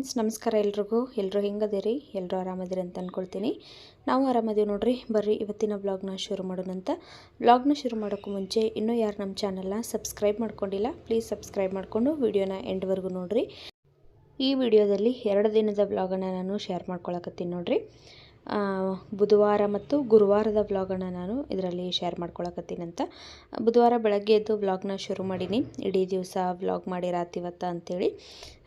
Friends, ನಮಸ್ಕಾರ ಎಲ್ರಿಗೂ. ಎಲ್ಲರೂ ಹೆಂಗದಿರಿ? ಎಲ್ಲರೂ ಆರಾಮದಿರಿ ಅಂತ ಅಂದ್ಕೊಳ್ತೀನಿ ನಾವು ಆರಾಮದೀವಿ ನೋಡ್ರಿ. ಬರ್ರಿ ಇವತ್ತಿನ ಬ್ಲಾಗ್ನ ಶುರು ಮಾಡೋಣಂತ ಬ್ಲಾಗ್ನ ಶುರು ಮಾಡೋಕ್ಕೂ ಮುಂಚೆ ಇನ್ನೂ ಯಾರು ನಮ್ಮ ಚಾನಲ್ನ ಸಬ್ಸ್ಕ್ರೈಬ್ ಮಾಡ್ಕೊಂಡಿಲ್ಲ ಪ್ಲೀಸ್ ಸಬ್ಸ್ಕ್ರೈಬ್ ಮಾಡಿಕೊಂಡು ವಿಡಿಯೋನ ಎಂಡ್ವರೆಗೂ ನೋಡಿರಿ. ಈ ವಿಡಿಯೋದಲ್ಲಿ ಎರಡು ದಿನದ ಬ್ಲಾಗನ್ನು ನಾನು ಶೇರ್ ಮಾಡ್ಕೊಳಕತ್ತೀನಿ ನೋಡ್ರಿ. ಬುಧವಾರ ಮತ್ತು ಗುರುವಾರದ ವ್ಲಾಗನ್ನು ನಾನು ಇದರಲ್ಲಿ ಶೇರ್ ಮಾಡ್ಕೊಳಕತ್ತೀನಂತ ಬುಧವಾರ ಬೆಳಗ್ಗೆ ಎದ್ದು ವ್ಲಾಗ್ನ ಶುರು ಮಾಡೀನಿ. ಇಡೀ ದಿವಸ ಬ್ಲಾಗ್ ಮಾಡಿ ರಾತಿವತ್ತ ಅಂತೇಳಿ.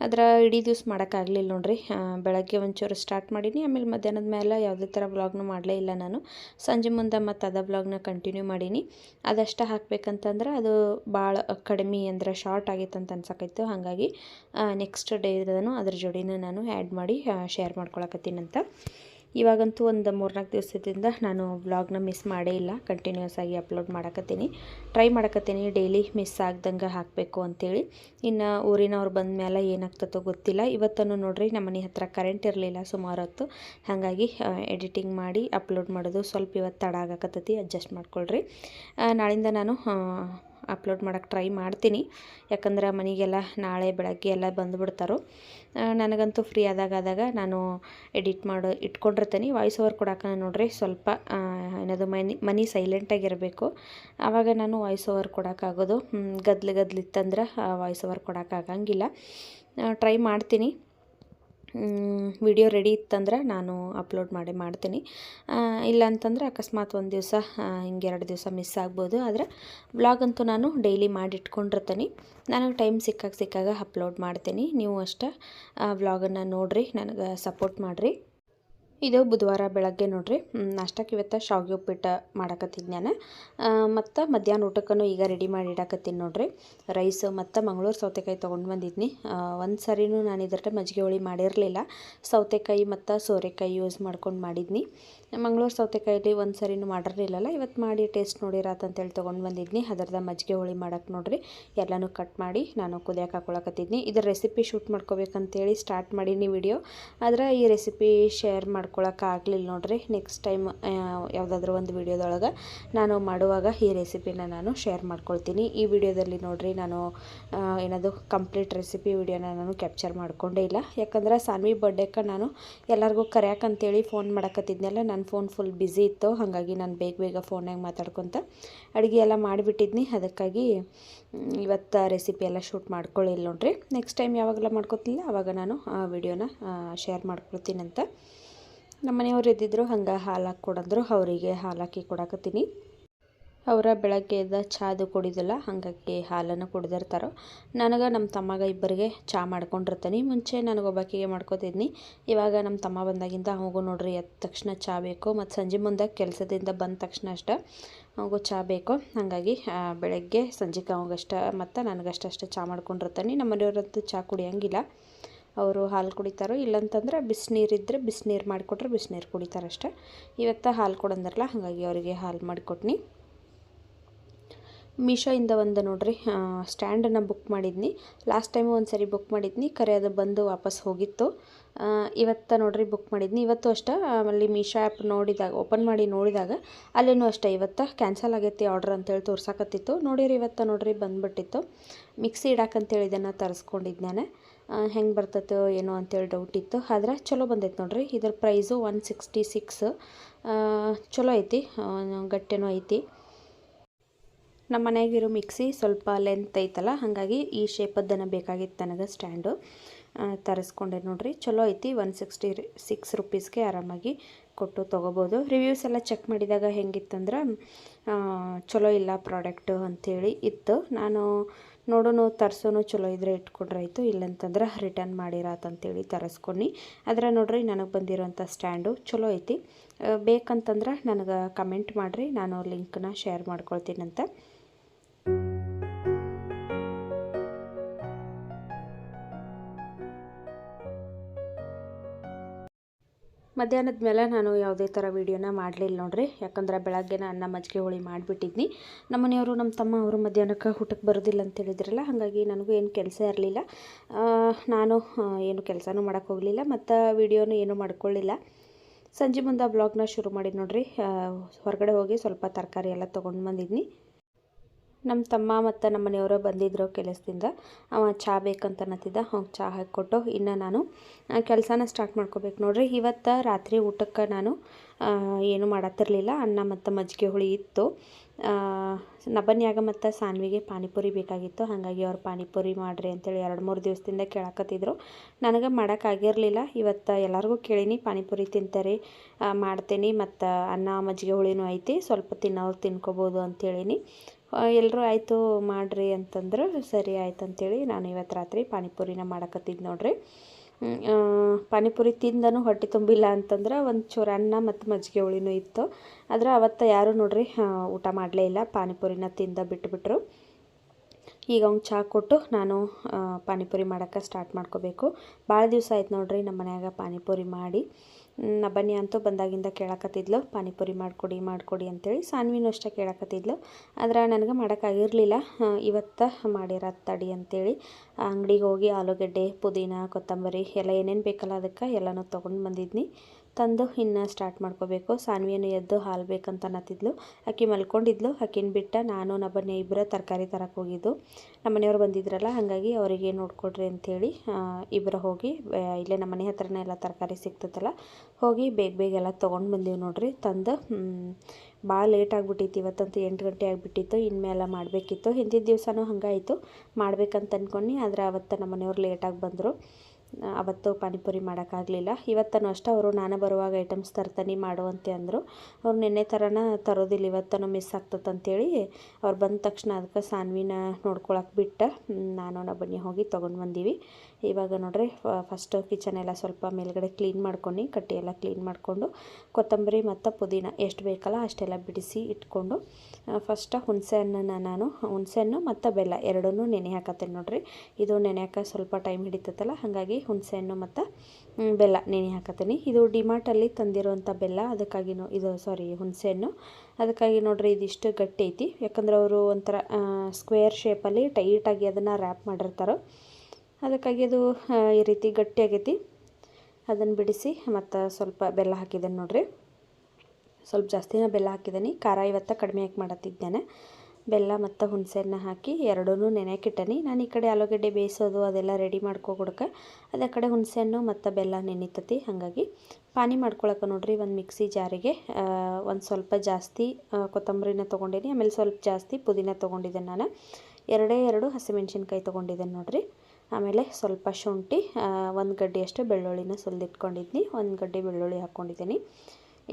ಅದರ ಇಡೀ ದಿವಸ ಮಾಡೋಕ್ಕಾಗಲಿಲ್ಲ ನೋಡ್ರಿ. ಬೆಳಗ್ಗೆ ಒಂಚೂರು ಸ್ಟಾರ್ಟ್ ಮಾಡೀನಿ. ಆಮೇಲೆ ಮಧ್ಯಾಹ್ನದ ಮೇಲೆ ಯಾವುದೇ ಥರ ವ್ಲಾಗ್ನೂ ಮಾಡಲೇ ಇಲ್ಲ ನಾನು. ಸಂಜೆ ಮುಂದೆ ಮತ್ತು ಅದ ವ್ಲಾಗ್ನ ಕಂಟಿನ್ಯೂ ಮಾಡೀನಿ. ಅದಷ್ಟು ಹಾಕ್ಬೇಕಂತಂದ್ರೆ ಅದು ಭಾಳ ಕಡಿಮೆ ಅಂದ್ರೆ ಶಾರ್ಟ್ ಆಗಿತ್ತು ಅಂತ ಅನ್ಸಕೈತು ಹಾಗಾಗಿ ನೆಕ್ಸ್ಟ್ ಡೇ ಇದನ್ನು ಅದ್ರ ಜೋಡಿನ ನಾನು ಆ್ಯಡ್ ಮಾಡಿ ಶೇರ್ ಮಾಡ್ಕೊಳಕತ್ತೀನಂತ ಇವಾಗಂತೂ ಒಂದು ಮೂರ್ನಾಲ್ಕು ದಿವಸದಿಂದ ನಾನು ವ್ಲಾಗ್ನ ಮಿಸ್ ಮಾಡೇ ಇಲ್ಲ. ಕಂಟಿನ್ಯೂಸ್ ಆಗಿ ಅಪ್ಲೋಡ್ ಮಾಡಕತ್ತೀನಿ. ಟ್ರೈ ಮಾಡಕತ್ತೀನಿ. ಡೈಲಿ ಮಿಸ್ ಆಗ್ದಂಗೆ ಹಾಕಬೇಕು ಅಂಥೇಳಿ ಇನ್ನು ಊರಿನವ್ರು ಬಂದ ಮೇಲೆ ಏನಾಗ್ತದೋ ಗೊತ್ತಿಲ್ಲ. ಇವತ್ತನ್ನು ನೋಡ್ರಿ, ನಮ್ಮ ಮನೆ ಹತ್ರ ಕರೆಂಟ್ ಇರಲಿಲ್ಲ ಸುಮಾರು ಹೊತ್ತು. ಹಾಗಾಗಿ ಎಡಿಟಿಂಗ್ ಮಾಡಿ ಅಪ್ಲೋಡ್ ಮಾಡೋದು ಸ್ವಲ್ಪ ಇವತ್ತು ತಡ ಆಗಕತ್ತೈತಿ. ಅಡ್ಜಸ್ಟ್ ಮಾಡ್ಕೊಳ್ರಿ. ನಾಳಿಂದ ನಾನು ಅಪ್ಲೋಡ್ ಮಾಡೋಕ್ಕೆ ಟ್ರೈ ಮಾಡ್ತೀನಿ. ಯಾಕಂದ್ರೆ ಮನೆಗೆಲ್ಲ ನಾಳೆ ಬೆಳಗ್ಗೆ ಎಲ್ಲ ಬಂದುಬಿಡ್ತಾರೋ. ನನಗಂತೂ ಫ್ರೀ ಆದಾಗ ಆದಾಗ ನಾನು ಎಡಿಟ್ ಮಾಡೋ, ಇಟ್ಕೊಂಡಿರ್ತೀನಿ. ವಾಯ್ಸ್ ಓವರ್ ಕೊಡೋಕೆ ನೋಡ್ರಿ ಸ್ವಲ್ಪ ಏನದು ಮನಿ ಮನಿ ಸೈಲೆಂಟಾಗಿರಬೇಕು ಆವಾಗ ನಾನು ವಾಯ್ಸ್ ಓವರ್ ಕೊಡೋಕ್ಕಾಗೋದು ಗದ್ಲು ಗದ್ಲಿತ್ತಂದ್ರೆ ವಾಯ್ಸ್ ಓವರ್ ಕೊಡೋಕ್ಕಾಗಂಗಿಲ್ಲ ಟ್ರೈ ಮಾಡ್ತೀನಿ. ವಿಡಿಯೋ ರೆಡಿ ಇತ್ತಂದ್ರೆ ನಾನು ಅಪ್ಲೋಡ್ ಮಾಡಿ ಮಾಡ್ತೀನಿ. ಇಲ್ಲಾಂತಂದ್ರೆ ಅಕಸ್ಮಾತ್ ಒಂದು ದಿವಸ ಹಿಂಗೆ ಎರಡು ದಿವಸ ಮಿಸ್ ಆಗ್ಬೋದು. ಆದರೆ ಬ್ಲಾಗ್ ಅಂತೂ ನಾನು ಡೈಲಿ ಮಾಡಿ ಇಟ್ಕೊಂಡಿರ್ತೀನಿ. ನನಗೆ ಟೈಮ್ ಸಿಕ್ಕಾಗ ಸಿಕ್ಕಾಗ ಅಪ್ಲೋಡ್ ಮಾಡ್ತೀನಿ. ನೀವು ಅಷ್ಟೇ ವ್ಲಾಗನ್ನು ನೋಡಿರಿ, ನನಗೆ ಸಪೋರ್ಟ್ ಮಾಡಿರಿ. ಇದು ಬುಧವಾರ ಬೆಳಗ್ಗೆ ನೋಡ್ರಿ. ನಾಷ್ಟಕ್ಕೆ ಇವತ್ತು ಶಾವಿಗೆ ಉಪ್ಪಿಟ್ಟು ಮಾಡಕತ್ತಿದ್ದು ನಾನು ಮತ್ತು ಮಧ್ಯಾಹ್ನ ಊಟಕ್ಕೂ ಈಗ ರೆಡಿ ಮಾಡಿ ಇಡಕತ್ತೀನಿ ನೋಡ್ರಿ. ರೈಸ್ ಮತ್ತು ಮಂಗಳೂರು ಸೌತೆಕಾಯಿ ತೊಗೊಂಡು ಬಂದಿದ್ನಿ. ಒಂದು ಸರಿನೂ ನಾನು ಇದರ ಮಜ್ಜಿಗೆ ಹುಳಿ ಮಾಡಿರಲಿಲ್ಲ. ಸೌತೆಕಾಯಿ ಮತ್ತು ಸೋರೆಕಾಯಿ ಯೂಸ್ ಮಾಡ್ಕೊಂಡು ಮಾಡಿದ್ನಿ. ಮಂಗಳೂರು ಸೌತೆಕಾಯಿಲಿ ಒಂದು ಸರಿನೂ ಮಾಡಿರಲಿಲ್ಲಲ್ಲ, ಇವತ್ತು ಮಾಡಿ ಟೇಸ್ಟ್ ನೋಡಿರತ್ತಂತೇಳಿ ತೊಗೊಂಡು ಬಂದಿದ್ನಿ. ಅದರದ ಮಜ್ಜಿಗೆ ಹುಳಿ ಮಾಡಕ್ಕೆ ನೋಡ್ರಿ. ಎಲ್ಲನೂ ಕಟ್ ಮಾಡಿ ನಾನು ಕುದಿಯಕ್ಕೆ ಹಾಕೊಳಕತ್ತಿದ್ನಿ. ಇದರ ರೆಸಿಪಿ ಶೂಟ್ ಮಾಡ್ಕೋಬೇಕಂತೇಳಿ ಸ್ಟಾರ್ಟ್ ಮಾಡೀನಿ ವಿಡಿಯೋ ಆದರೆ ಈ ರೆಸಿಪಿ ಶೇರ್ ಮಾಡ್ಕೊಳಕ್ಕೆ ಆಗಲಿಲ್ಲ ನೋಡ್ರಿ. ನೆಕ್ಸ್ಟ್ ಟೈಮ್ ಯಾವುದಾದ್ರೂ ಒಂದು ವಿಡಿಯೋದೊಳಗೆ ನಾನು ಮಾಡುವಾಗ ಈ ರೆಸಿಪಿನ ನಾನು ಶೇರ್ ಮಾಡ್ಕೊಳ್ತೀನಿ. ಈ ವಿಡಿಯೋದಲ್ಲಿ ನೋಡ್ರಿ ನಾನು ಏನದು ಕಂಪ್ಲೀಟ್ ರೆಸಿಪಿ ವಿಡಿಯೋನ ನಾನು ಕ್ಯಾಪ್ಚರ್ ಮಾಡಿಕೊಂಡೇ ಇಲ್ಲ. ಯಾಕಂದ್ರೆ ಸಾನ್ವಿ ಬರ್ಡೇಕ ನಾನು ಎಲ್ಲರಿಗೂ ಕರೆಯಾಕಂತೇಳಿ ಫೋನ್ ಮಾಡಕತ್ತಿದ್ನಲ್ಲ ನನ್ನ ಫೋನ್ ಫುಲ್ ಬ್ಯುಸಿ ಇತ್ತು. ಹಾಗಾಗಿ ನಾನು ಬೇಗ ಬೇಗ ಫೋನಾಗ ಮಾತಾಡ್ಕೊತ ಅಡುಗೆ ಎಲ್ಲ ಮಾಡಿಬಿಟ್ಟಿದ್ನಿ. ಅದಕ್ಕಾಗಿ ಇವತ್ತು ರೆಸಿಪಿ ಎಲ್ಲ ಶೂಟ್ ಮಾಡ್ಕೊಳ್ಳಿಲ್ಲ ನೋಡ್ರಿ. ನೆಕ್ಸ್ಟ್ ಟೈಮ್ ಯಾವಾಗೆಲ್ಲ ಮಾಡ್ಕೊತಿಲ್ಲ ಆವಾಗ ನಾನು ಆ ವಿಡಿಯೋನ ಶೇರ್ ಮಾಡ್ಕೊಳ್ತೀನಂತ. ನಮ್ಮ ಮನೆಯವ್ರು ಇದ್ದಿದ್ರು ಹಂಗೆ ಹಾಲು ಹಾಕಿ ಕೊಡಂದ್ರು, ಅವರಿಗೆ ಹಾಲು ಹಾಕಿ ಕೊಡಕತ್ತೀನಿ. ಅವರ ಎದ್ದ ಚಾದು ಕುಡಿದಿಲ್ಲ ಹಾಗಾಗಿ ಹಾಲನ್ನು ಕುಡಿದಿರ್ತಾರೋ. ನನಗೆ ನಮ್ಮ ತಮ್ಮಗ ಇಬ್ಬರಿಗೆ ಚಹಾ ಮಾಡ್ಕೊಂಡಿರ್ತೀನಿ. ಮುಂಚೆ ನನಗೊಬ್ಬಾಕಿಗೆ ಮಾಡ್ಕೋತಿದ್ನಿ. ಇವಾಗ ನಮ್ಮ ತಮ್ಮ ಬಂದಾಗಿಂದ ಅವಾಗೂ ನೋಡ್ರಿ ಎದ್ದ ತಕ್ಷಣ ಚಾ ಬೇಕು, ಮತ್ತು ಸಂಜೆ ಮುಂದೆ ಕೆಲಸದಿಂದ ಬಂದ ತಕ್ಷಣ ಅಷ್ಟೇ ಅವಾಗೂ ಚಹಾ ಬೇಕು. ಹಾಗಾಗಿ ಬೆಳಗ್ಗೆ ಸಂಜೆಗೆ ಅವಾಗಷ್ಟ ಮತ್ತು ನನಗಷ್ಟಷ್ಟು ಚಹಾ ಮಾಡ್ಕೊಂಡಿರ್ತೀನಿ. ನಮ್ಮ ಮನೆಯವ್ರಂತೂ ಚಹಾ ಕುಡಿಯೋಂಗಿಲ್ಲ. ಅವರು ಹಾಲು ಕುಡಿತಾರೋ ಇಲ್ಲಂತಂದ್ರೆ ಬಿಸಿನೀರಿದ್ದರೆ ಬಿಸಿನೀರು ಮಾಡಿಕೊಟ್ರೆ ಬಿಸಿನೀರು ಕುಡಿತಾರಷ್ಟೆ. ಇವತ್ತು ಹಾಲು ಕೊಡಂದ್ರಲ್ಲ, ಹಾಗಾಗಿ ಅವರಿಗೆ ಹಾಲು ಮಾಡಿಕೊಟ್ನಿ. ಮೀಶೋಯಿಂದ ಒಂದು ನೋಡ್ರಿ ಸ್ಟ್ಯಾಂಡನ್ನು ಬುಕ್ ಮಾಡಿದ್ನಿ. ಲಾಸ್ಟ್ ಟೈಮು ಒಂದು ಸರಿ ಬುಕ್ ಮಾಡಿದ್ನಿ ಕರೆ ಅದು ಬಂದು ವಾಪಸ್ ಹೋಗಿತ್ತು. ಇವತ್ತು ನೋಡ್ರಿ ಬುಕ್ ಮಾಡಿದ್ನಿ. ಇವತ್ತು ಅಷ್ಟೇ, ಅಲ್ಲಿ ಮೀಶೋ ಆ್ಯಪ್ ನೋಡಿದಾಗ, ಓಪನ್ ಮಾಡಿ ನೋಡಿದಾಗ ಅಲ್ಲೇನೂ ಅಷ್ಟೇ, ಇವತ್ತು ಕ್ಯಾನ್ಸಲ್ ಆಗೈತಿ ಆರ್ಡ್ರ್ ಅಂತೇಳಿ ತೋರ್ಸಾಕತ್ತಿತ್ತು. ನೋಡಿರಿ, ಇವತ್ತು ನೋಡ್ರಿ ಬಂದುಬಿಟ್ಟಿತ್ತು. ಮಿಕ್ಸಿ ಇಡಾಕಂತೇಳಿ ಇದನ್ನು ತರಿಸ್ಕೊಂಡಿದ್ದು ಹೆಂಗೆ ಬರ್ತೈತೋ ಏನೋ ಅಂತೇಳಿ ಡೌಟ್ ಇತ್ತು. ಆದ್ರೆ ಚಲೋ ಬಂದೈತೆ ನೋಡ್ರಿ. ಇದ್ರ ಪ್ರೈಸು ಒನ್ ಸಿಕ್ಸ್ಟಿ ಸಿಕ್ಸ್ ಚಲೋ ಐತಿ. ಗಟ್ಟೆನೂ ಐತಿ. ನಮ್ಮ ಮನೆಯಾಗಿರೋ ಮಿಕ್ಸಿ ಸ್ವಲ್ಪ ಲೆಂತ್ ಐತಲ್ಲ, ಹಾಗಾಗಿ ಈ ಶೇಪದ್ದನ್ನು ಬೇಕಾಗಿತ್ತು ನನಗೆ ಸ್ಟ್ಯಾಂಡು ತರಿಸ್ಕೊಂಡೆ ನೋಡ್ರಿ. ಚಲೋ ಐತಿ. ಒನ್ ಸಿಕ್ಸ್ಟಿ ಸಿಕ್ಸ್ ರುಪೀಸ್ಗೆ ಆರಾಮಾಗಿ ಕೊಟ್ಟು ತೊಗೋಬೋದು. ರಿವ್ಯೂಸ್ ಎಲ್ಲ ಚೆಕ್ ಮಾಡಿದಾಗ ಹೆಂಗಿತ್ತಂದ್ರೆ ಚಲೋ ಇಲ್ಲ ಪ್ರಾಡಕ್ಟು ಅಂಥೇಳಿ ಇತ್ತು. ನಾನು ನೋಡೋನು ತರ್ಸೋನು ಚಲೋ ಇದ್ರೆ ಇಟ್ಕೊಂಡ್ರಾಯ್ತು. ಇಲ್ಲಂತಂದ್ರೆ ರಿಟರ್ನ್ ಮಾಡಿರಾತಂತೇಳಿ ತರಿಸ್ಕೊಂಡು. ಅದರ ನೋಡ್ರಿ ನನಗೆ ಬಂದಿರೋಂಥ ಸ್ಟ್ಯಾಂಡು ಚಲೋ ಐತಿ. ಬೇಕಂತಂದ್ರೆ ನನಗೆ ಕಮೆಂಟ್ ಮಾಡಿರಿ. ನಾನು ಲಿಂಕ್ನ ಶೇರ್ ಮಾಡ್ಕೊಳ್ತೀನಂತ. ಮಧ್ಯಾಹ್ನದ ಮೇಲೆ ನಾನು ಯಾವುದೇ ಥರ ವೀಡಿಯೋನ ಮಾಡಲಿಲ್ಲ ನೋಡಿರಿ. ಯಾಕಂದ್ರೆ ಬೆಳಗ್ಗೆನ ಅನ್ನ ಮಜ್ಜಿಗೆ ಹೋಳಿ ಮಾಡಿಬಿಟ್ಟಿದ್ನಿ. ನಮ್ಮ ಮನೆಯವರು, ನಮ್ಮ ತಮ್ಮ ಅವರು ಮಧ್ಯಾಹ್ನಕ್ಕೆ ಊಟಕ್ಕೆ ಬರೋದಿಲ್ಲ ಅಂತ ಹೇಳಿದ್ರಲ್ಲ, ಹಾಗಾಗಿ ನನಗೂ ಏನು ಕೆಲಸ ಇರಲಿಲ್ಲ. ನಾನು ಏನು ಕೆಲಸನೂ ಮಾಡೋಕ್ಕೆ ಹೋಗಲಿಲ್ಲ, ಮತ್ತು ವೀಡಿಯೋನೂ ಏನೂ ಮಾಡ್ಕೊಳ್ಳಿಲ್ಲ. ಸಂಜೆ ಮುಂದೆ ಬ್ಲಾಗ್ನ ಶುರು ಮಾಡಿ ನೋಡಿರಿ. ಹೊರಗಡೆ ಹೋಗಿ ಸ್ವಲ್ಪ ತರಕಾರಿ ಎಲ್ಲ ತೊಗೊಂಡು ಬಂದಿದ್ನಿ. ನಮ್ಮ ತಮ್ಮ ಮತ್ತು ನಮ್ಮ ಮನೆಯವರು ಬಂದಿದ್ದರು ಕೆಲಸದಿಂದ. ಅವ ಚಹಾ ಬೇಕಂತ ಅನ್ನತ್ತಿದ್ದ. ಅವ್ನು ಚಹಾ ಹಾಕಿಕೊಟ್ಟು ಇನ್ನು ನಾನು ಕೆಲಸನ ಸ್ಟಾರ್ಟ್ ಮಾಡ್ಕೋಬೇಕು. ನೋಡ್ರಿ, ಇವತ್ತು ರಾತ್ರಿ ಊಟಕ್ಕೆ ನಾನು ಏನು ಮಾಡತ್ತಿರಲಿಲ್ಲ. ಅನ್ನ ಮತ್ತು ಮಜ್ಜಿಗೆ ಹುಳಿ ಇತ್ತು. ನಬನ್ಯಾಗ ಮತ್ತು ಸಾನ್ವಿಗೆ ಪಾನಿಪುರಿ ಬೇಕಾಗಿತ್ತು. ಹಾಗಾಗಿ ಅವ್ರು ಪಾನಿಪುರಿ ಮಾಡಿರಿ ಅಂತೇಳಿ ಎರಡು ಮೂರು ದಿವಸದಿಂದ ಕೇಳಾಕತ್ತಿದ್ರು. ನನಗೆ ಮಾಡೋಕ್ಕಾಗಿರಲಿಲ್ಲ ಇವತ್ತು ಎಲ್ಲರಿಗೂ ಕೇಳೀನಿ, ಪಾನಿಪುರಿ ತಿಂತಾರೆ ಮಾಡ್ತೀನಿ ಮತ್ತು ಅನ್ನ ಮಜ್ಜಿಗೆ ಹುಳಿನೂ ಐತಿ. ಸ್ವಲ್ಪ ತಿನ್ನೋರು ತಿನ್ಕೋಬೋದು ಅಂತೇಳೀನಿ ಎಲ್ಲರೂ ಆಯಿತು ಮಾಡಿರಿ ಅಂತಂದ್ರೆ, ಸರಿ ಆಯ್ತು ಅಂತೇಳಿ ನಾನು ಇವತ್ತು ರಾತ್ರಿ ಪಾನಿಪುರಿನ ಮಾಡಕತ್ತಿದ್ದು ನೋಡಿರಿ. ಪಾನಿಪುರಿ ತಿಂದನು, ಹೊಟ್ಟೆ ತುಂಬಿಲ್ಲ ಅಂತಂದ್ರೆ ಒಂದು ಚೂರು ಅನ್ನ ಮತ್ತು ಮಜ್ಜಿಗೆ ಹುಳಿನೂ ಇತ್ತು. ಆದರೆ ಅವತ್ತು ಯಾರು ನೋಡಿರಿ ಊಟ ಮಾಡಲೇ ಇಲ್ಲ, ಪಾನಿಪುರಿನ ತಿಂದ ಬಿಟ್ಟುಬಿಟ್ರು ಈಗ ಅವ್ನು ಚಹಾ ಕೊಟ್ಟು ನಾನು ಪಾನಿಪುರಿ ಮಾಡೋಕ್ಕೆ ಸ್ಟಾರ್ಟ್ ಮಾಡ್ಕೋಬೇಕು. ಭಾಳ ದಿವಸ ಆಯ್ತು ನೋಡಿರಿ ನಮ್ಮ ಮನ್ಯಾಗ ಪಾನಿಪುರಿ ಮಾಡಿ. ಮ್, ನಬನ್ನಿ ಅಂತೂ ಬಂದಾಗಿಂದ ಕೇಳಕತ್ತಿದ್ಲು. ಪಾನಿಪುರಿ ಮಾಡಿಕೊಡಿ ಮಾಡಿಕೊಡಿ ಅಂತೇಳಿ ಸಾನ್ವಿನೂ ಅಷ್ಟೇ ಕೇಳಕತ್ತಿದ್ಲು. ಆದ್ರೆ ನನಗೆ ಮಾಡೋಕ್ಕಾಗಿರಲಿಲ್ಲ ಇವತ್ತು ಮಾಡಿರ ತಡಿ ಅಂತೇಳಿ ಅಂಗಡಿಗೆ ಹೋಗಿ ಆಲೂಗಡ್ಡೆ ಪುದೀನ ಕೊತ್ತಂಬರಿ ಎಲ್ಲ ಏನೇನು ಬೇಕಲ್ಲ ಅದಕ್ಕೆ ಎಲ್ಲನೂ ತೊಗೊಂಡು ಬಂದಿದ್ನಿ. ತಂದು ಇನ್ನು ಸ್ಟಾರ್ಟ್ ಮಾಡ್ಕೋಬೇಕು. ಸಾನ್ವಿಯನ್ನು ಎದ್ದು ಹಾಲು ಬೇಕಂತ ಅನ್ನತ್ತಿದ್ಲು. ಅಕ್ಕಿ ಮಲ್ಕೊಂಡಿದ್ಲು. ಅಕ್ಕಿನ ಬಿಟ್ಟ ನಾನು ನಬ್ಬನೆ ಇಬ್ಬರ ತರಕಾರಿ ತರಕ್ಕೆ ಹೋಗಿದ್ದು. ನಮ್ಮ ಮನೆಯವ್ರು ಬಂದಿದ್ರಲ್ಲ, ಹಾಗಾಗಿ ಅವರಿಗೆ ನೋಡ್ಕೊಡ್ರಿ ಅಂಥೇಳಿ ಇಬ್ಬರು ಹೋಗಿ ಇಲ್ಲೇ ನಮ್ಮ ಮನೆ ಹತ್ರನೇ ಎಲ್ಲ ತರಕಾರಿ ಸಿಗ್ತದಲ್ಲ ಹೋಗಿ ಬೇಗ ಬೇಗ ಎಲ್ಲ ತೊಗೊಂಡು ಬಂದೀವಿ ನೋಡ್ರಿ. ತಂದು ಭಾಳ ಲೇಟ್ ಆಗಿಬಿಟ್ಟಿತ್ತು ಇವತ್ತಂತೂ ಎಂಟು ಗಂಟೆ ಆಗಿಬಿಟ್ಟಿತ್ತು. ಇನ್ಮೇಲೆ ಮಾಡಬೇಕಿತ್ತು. ಹಿಂದಿನ ದಿವಸನೂ ಹಂಗಾಯಿತು. ಮಾಡ್ಬೇಕಂತ ಅಂದ್ಕೊಂಡು ಆದರೆ ಅವತ್ತು ನಮ್ಮ ಮನೆಯವ್ರು ಲೇಟಾಗಿ ಬಂದರು. ಅವತ್ತು ಪಾನಿಪುರಿ ಮಾಡೋಕ್ಕಾಗಲಿಲ್ಲ. ಇವತ್ತನೂ ಅಷ್ಟೇ ಅವರು ನಾನು ಬರುವಾಗ ಐಟಮ್ಸ್ ತರ್ತಾನೆ ಮಾಡು ಅಂತ ಅಂದರು. ಅವ್ರು ನಿನ್ನೆ ಥರನ ತರೋದಿಲ್ಲ ಇವತ್ತನೂ ಮಿಸ್ ಆಗ್ತದೆ ಅಂತೇಳಿ ಅವ್ರು ಬಂದ ತಕ್ಷಣ ಅದಕ್ಕೆ ಸಾನ್ವಿನ ನೋಡ್ಕೊಳಕ್ಕೆ ಬಿಟ್ಟು. ನಾನು ನಾನು ಬನ್ನಿ ಹೋಗಿ ತೊಗೊಂಡು ಬಂದೀವಿ. ಇವಾಗ ನೋಡ್ರಿ ಫಸ್ಟ್ ಕಿಚನ್ ಎಲ್ಲ ಸ್ವಲ್ಪ ಮೇಲ್ಗಡೆ ಕ್ಲೀನ್ ಮಾಡ್ಕೊಂಡು, ಕಟ್ಟಿ ಎಲ್ಲ ಕ್ಲೀನ್ ಮಾಡಿಕೊಂಡು, ಕೊತ್ತಂಬರಿ ಮತ್ತು ಪುದೀನ ಎಷ್ಟು ಬೇಕಲ್ಲ ಅಷ್ಟೆಲ್ಲ ಬಿಡಿಸಿ ಇಟ್ಕೊಂಡು ಫಸ್ಟ್ ಹುಣಸೆ ಹಣ್ಣನ್ನು ನಾನು ಹುಣಸೆ ಹಣ್ಣು ಮತ್ತು ಬೆಲ್ಲ ಎರಡನ್ನೂ ನೆನೆ ಹಾಕತ್ತೇನೆ ನೋಡ್ರಿ. ಇದು ನೆನೆಯೋಕೆ ಸ್ವಲ್ಪ ಟೈಮ್ ಹಿಡಿತೈತಲ್ಲ, ಹಾಗಾಗಿ ಹುಣಸೆ ಹಣ್ಣು ಮತ್ತು ಬೆಲ್ಲ ನೆನೆ ಹಾಕತ್ತೀನಿ. ಇದು ಡಿಮಾರ್ಟಲ್ಲಿ ತಂದಿರುವಂಥ ಬೆಲ್ಲ, ಅದಕ್ಕಾಗಿ ಇದು ಸಾರಿ ಹುಣಸೆ ಹಣ್ಣು ಅದಕ್ಕಾಗಿ ನೋಡ್ರಿ ಇದಿಷ್ಟು ಗಟ್ಟಿ ಐತಿ. ಯಾಕಂದ್ರೆ ಅವರು ಒಂಥರ ಸ್ಕ್ವೇರ್ ಶೇಪಲ್ಲಿ ಟೈಟಾಗಿ ಅದನ್ನು ರ್ಯಾಪ್ ಮಾಡಿರ್ತಾರೆ. ಅದಕ್ಕಾಗಿ ಅದು ಈ ರೀತಿ ಗಟ್ಟಿ ಆಗೈತಿ ಅದನ್ನು ಬಿಡಿಸಿ ಮತ್ತು ಸ್ವಲ್ಪ ಬೆಲ್ಲ ಹಾಕಿದ್ದೇನೆ ನೋಡ್ರಿ. ಸ್ವಲ್ಪ ಜಾಸ್ತಿನ ಬೆಲ್ಲ ಹಾಕಿದ್ದೀನಿ ಖಾರ ಇವತ್ತು ಕಡಿಮೆ ಹಾಕಿ ಮಾಡತ್ತಿದ್ದೇನೆ. ಬೆಲ್ಲ ಮತ್ತು ಹುಣಸೆಹಣ್ಣ ಹಾಕಿ ಎರಡೂ ನೆನೆಯಕ್ಕಿಟ್ಟನಿ ನಾನು ಈ ಕಡೆ ಆಲೂಗಡ್ಡೆ ಬೇಯಿಸೋದು ಅದೆಲ್ಲ ರೆಡಿ ಮಾಡ್ಕೊಕೊಡಕ್ಕೆ ಅದೇ ಕಡೆ ಹುಣಸೆಹಣ್ಣು ಮತ್ತು ಬೆಲ್ಲ ನೆನಿತತಿ. ಹಾಗಾಗಿ ಪಾನಿ ಮಾಡ್ಕೊಳಕ್ಕೆ ನೋಡ್ರಿ ಒಂದು ಮಿಕ್ಸಿ ಜಾರಿಗೆ. ಒಂದು ಸ್ವಲ್ಪ ಜಾಸ್ತಿ ಕೊತ್ತಂಬರಿನ ತೊಗೊಂಡೀನಿ. ಆಮೇಲೆ ಸ್ವಲ್ಪ ಜಾಸ್ತಿ ಪುದೀನ ತೊಗೊಂಡಿದ್ದೇನೆ ನಾನು. ಎರಡೇ ಎರಡು ಹಸಿಮೆಣ್ಸಿನ್ಕಾಯಿ ತೊಗೊಂಡಿದ್ದೇನೆ ನೋಡ್ರಿ. ಆಮೇಲೆ ಸ್ವಲ್ಪ ಶುಂಠಿ ಒಂದು ಗಡ್ಡೆಯಷ್ಟು ಬೆಳ್ಳುಳ್ಳಿನ ಸುಲಿದಿಟ್ಕೊಂಡಿದ್ದೀನಿ ಒಂದು ಗಡ್ಡೆ ಬೆಳ್ಳುಳ್ಳಿ ಹಾಕ್ಕೊಂಡಿದ್ದೀನಿ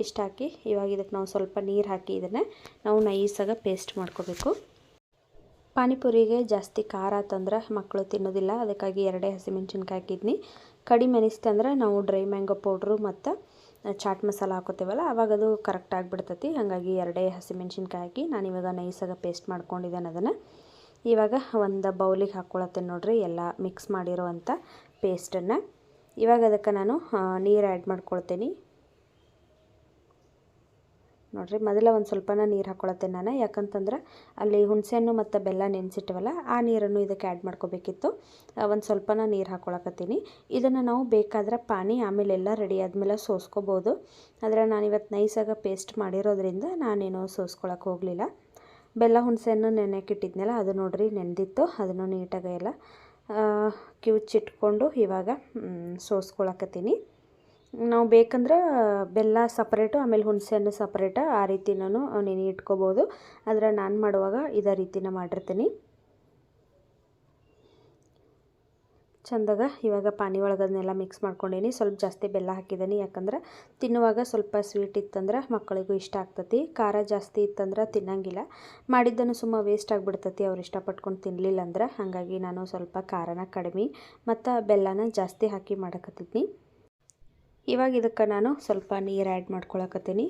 ಇಷ್ಟು ಹಾಕಿ, ಇವಾಗ ಇದಕ್ಕೆ ನಾವು ಸ್ವಲ್ಪ ನೀರು ಹಾಕಿ ಇದನ್ನು ನಾವು ನೈಸಾಗ ಪೇಸ್ಟ್ ಮಾಡ್ಕೋಬೇಕು. ಪಾನಿಪುರಿಗೆ ಜಾಸ್ತಿ ಖಾರ ತಂದ್ರೆ ಮಕ್ಕಳು ತಿನ್ನೋದಿಲ್ಲ. ಅದಕ್ಕಾಗಿ ಎರಡೇ ಹಸಿಮೆಣ್ಸಿನ್ಕಾಯಿ ಹಾಕಿದ್ನಿ. ಕಡಿಮೆ ಅನಿಸ್ತಂದ್ರೆ ನಾವು ಡ್ರೈ ಮ್ಯಾಂಗೋ ಪೌಡ್ರು ಮತ್ತು ಚಾಟ್ ಮಸಾಲ ಹಾಕೋತೀವಲ್ಲ ಆವಾಗ ಅದು ಕರೆಕ್ಟ್ ಆಗಿಬಿಡ್ತೈತಿ. ಹಾಗಾಗಿ ಎರಡೇ ಹಸಿಮೆಣ್ಸಿನ್ಕಾಯಿ ಹಾಕಿ ನಾನು ಇವಾಗ ನೈಸಾಗ ಪೇಸ್ಟ್ ಮಾಡ್ಕೊಂಡಿದ್ದೇನೆ ಅದನ್ನು. ಇವಾಗ ಒಂದು ಬೌಲಿಗೆ ಹಾಕ್ಕೊಳತ್ತೇನೆ ನೋಡ್ರಿ, ಎಲ್ಲ ಮಿಕ್ಸ್ ಮಾಡಿರೋವಂಥ ಪೇಸ್ಟನ್ನು ಇವಾಗ ಅದಕ್ಕೆ ನಾನು ನೀರು ಆ್ಯಡ್ ಮಾಡ್ಕೊಳ್ತೀನಿ. ನೋಡಿರಿ, ಮೊದಲ ಒಂದು ಸ್ವಲ್ಪನ ನೀರು ಹಾಕ್ಕೊಳತ್ತೇನೆ ನಾನು. ಯಾಕಂತಂದ್ರೆ ಅಲ್ಲಿ ಹುಣಸೆಹಣ್ಣು ಮತ್ತು ಬೆಲ್ಲ ನೆನೆಸಿಟ್ಟವಲ್ಲ ಆ ನೀರನ್ನು ಇದಕ್ಕೆ ಆ್ಯಡ್ ಮಾಡ್ಕೋಬೇಕಿತ್ತು. ಒಂದು ಸ್ವಲ್ಪನ ನೀರು ಹಾಕ್ಕೊಳಕತ್ತೀನಿ ಇದನ್ನು ನಾವು ಬೇಕಾದ್ರೆ ಪಾನಿ, ಆಮೇಲೆ ಎಲ್ಲ ರೆಡಿ ಆದಮೇಲೆ ಸೋಸ್ಕೋಬೋದು. ಆದರೆ ನಾನು ಇವತ್ತು ನೈಸಾಗ ಪೇಸ್ಟ್ ಮಾಡಿರೋದ್ರಿಂದ ನಾನೇನು ಸೋಸ್ಕೊಳಕ್ಕೆ ಹೋಗಲಿಲ್ಲ. ಬೆಲ್ಲ ಹುಣಸೆಯನ್ನು ನೆನೆಯಕ್ಕಿಟ್ಟಿದ್ನಲ್ಲ ಅದು ನೋಡಿರಿ ನೆನೆದಿತ್ತು, ಅದನ್ನು ನೀಟಾಗಿ ಎಲ್ಲ ಕಿವುಚಿಟ್ಕೊಂಡು ಇವಾಗ ಸೋಸ್ಕೊಳಕತ್ತೀನಿ. ನಾವು ಬೇಕಂದ್ರೆ ಬೆಲ್ಲ ಸಪ್ರೇಟು, ಆಮೇಲೆ ಹುಣಸೆಯನ್ನು ಸಪ್ರೇಟ ಆ ರೀತಿ ನಾನು ನೆನೆ ಇಟ್ಕೋಬೋದು. ಆದರೆ ನಾನು ಮಾಡುವಾಗ ಇದೇ ರೀತಿನ ಮಾಡಿರ್ತೀನಿ. ಚಂದಾಗ ಇವಾಗ ಪಾನಿ ಒಳಗೆ ಅದನ್ನೆಲ್ಲ ಮಿಕ್ಸ್ ಮಾಡ್ಕೊಂಡೀನಿ. ಸ್ವಲ್ಪ ಜಾಸ್ತಿ ಬೆಲ್ಲ ಹಾಕಿದ್ದೀನಿ ಯಾಕಂದ್ರೆ ತಿನ್ನುವಾಗ ಸ್ವಲ್ಪ ಸ್ವೀಟ್ ಇತ್ತಂದ್ರೆ ಮಕ್ಕಳಿಗೂ ಇಷ್ಟ ಆಗ್ತತಿ. ಖಾರ ಜಾಸ್ತಿ ಇತ್ತಂದ್ರೆ ತಿನ್ನಂಗಿಲ್ಲ. ಮಾಡಿದ್ದನ್ನು ಸುಮ್ಮ ವೇಸ್ಟ್ ಆಗಿಬಿಡ್ತತಿ. ಅವ್ರು ಇಷ್ಟಪಟ್ಕೊಂಡು ತಿನ್ನಲಿಲ್ಲ ಅಂದ್ರೆ ಹಾಗಾಗಿ ನಾನು ಸ್ವಲ್ಪ ಖಾರನ ಕಡಿಮೆ ಮತ್ತು ಬೆಲ್ಲನ ಜಾಸ್ತಿ ಹಾಕಿ ಮಾಡಕತ್ತಿದ್ದೀನಿ ಇವಾಗ ಇದಕ್ಕೆ ನಾನು ಸ್ವಲ್ಪ ನೀರು ಆ್ಯಡ್ ಮಾಡ್ಕೊಳಕತ್ತೀನಿ.